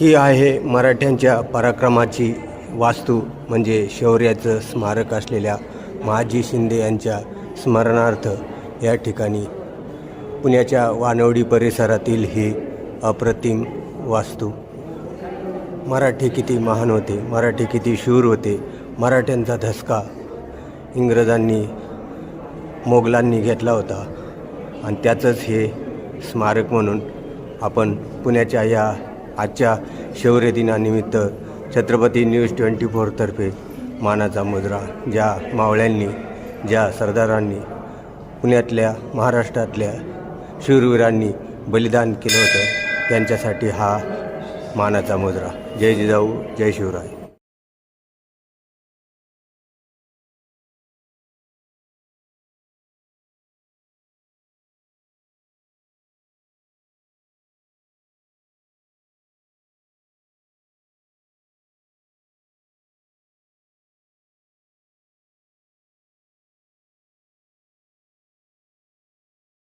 ही आहे मराठ्यांच्या पराक्रमाची वास्तू म्हणजे शौर्याचं स्मारक असलेल्या महाजी शिंदे यांच्या स्मरणार्थ या ठिकाणी. पुण्याच्या वानवडी परिसरातील ही अप्रतिम वास्तू. मराठी किती महान होते मराठी किती शूर होते मराठ्यांचा धसका इंग्रजांनी मोगलांनी घेतला होता. आणि त्याचंच हे स्मारक म्हणून आपण पुण्याच्या या आजच्या शौर्यदिनानिमित्त छत्रपती न्यूज ट्वेंटी फोरतर्फे मानाचा मुद्रा ज्या मावळ्यांनी ज्या सरदारांनी पुण्यातल्या महाराष्ट्रातल्या शूरवीरांनी बलिदान केलं होतं त्यांच्यासाठी हा मानाचा मुद्रा. जय जिजाऊ जय शिवराय.